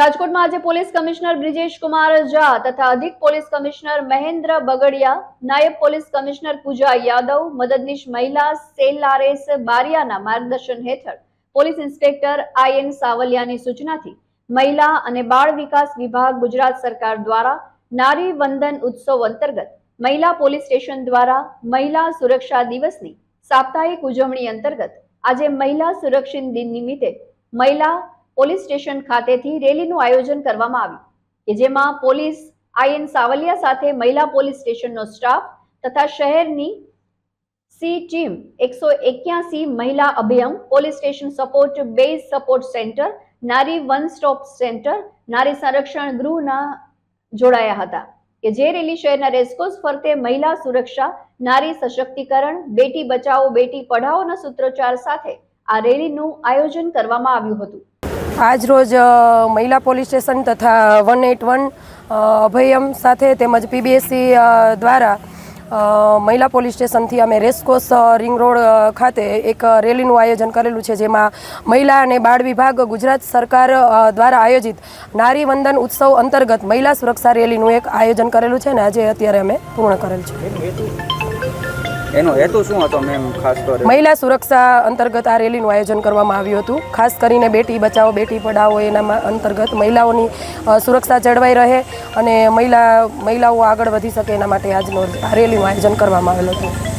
રાજકોટમાં આજે police commissioner Brijesh Kumar Jha તથા અધિક પોલીસ કમિશનર મહેન્દ્ર બગડિયા, નાયબ પોલીસ કમિશનર પૂજા યાદવ, મદદનીશ મહિલા સેલારેસ બારિયાના માર્ગદર્શન હેઠળ પોલીસ ઇન્સ્પેક્ટર આઈએન સાવલિયાની સૂચનાથી મહિલા અને બાળ વિકાસ વિભાગ ગુજરાત સરકાર દ્વારા નારી વંદન ઉત્સવ અંતર્ગત મહિલા પોલીસ સ્ટેશન દ્વારા મહિલા સુરક્ષા દિવસની સાપ્તાહિક ઉજવણી અંતર્ગત આજે મહિલા સુરક્ષિત દિન નિમિત્તે મહિલા પોલીસ સ્ટેશન ખાતેથી રેલીનું આયોજન કરવામાં આવ્યું, કે જેમાં પોલીસ, આઈએન સાવલિયા સાથે મહિલા પોલીસ સ્ટેશનનો સ્ટાફ તથા શહેરની સી ટીમ, એકસો એક્યાસી મહિલા Abhayam, police station support base support centre, Nari one stop centre, નારી સંરક્ષણ ગૃહના જોડાયા હતા, કે જે રેલી શહેરના રેસકોર્સ ફરતે મહિલા સુરક્ષા, નારી સશક્તિકરણ, બેટી બચાવો, બેટી પઢાઓના સૂત્રોચ્ચાર સાથે આ રેલીનું આયોજન કરવામાં આવ્યું હતું. આજ રોજ મહિલા પોલીસ સ્ટેશન તથા વન એટ વન અભયમ સાથે તેમજ પીબીએસસી દ્વારા મહિલા પોલીસ સ્ટેશનથી અમે રેસકોસ રિંગ રોડ ખાતે એક રેલીનું આયોજન કરેલું છે, જેમાં મહિલા અને બાળ વિભાગ ગુજરાત સરકાર દ્વારા આયોજિત નારી વંદન ઉત્સવ અંતર્ગત મહિલા સુરક્ષા રેલીનું એક આયોજન કરેલું છે ને આજે અત્યારે અમે પૂર્ણ કરેલ છે. એનો હેતુ શું હતો મેમ, ખાસ તો મહિલા સુરક્ષા અંતર્ગત આ રેલીનું આયોજન કરવામાં આવ્યું હતું. ખાસ કરીને બેટી બચાવો, બેટી પઢાઓ એના અંતર્ગત મહિલાઓની સુરક્ષા જળવાઈ રહે અને મહિલા, મહિલાઓ આગળ વધી શકે એના માટે આજનો રેલીનું આયોજન કરવામાં આવેલું હતું.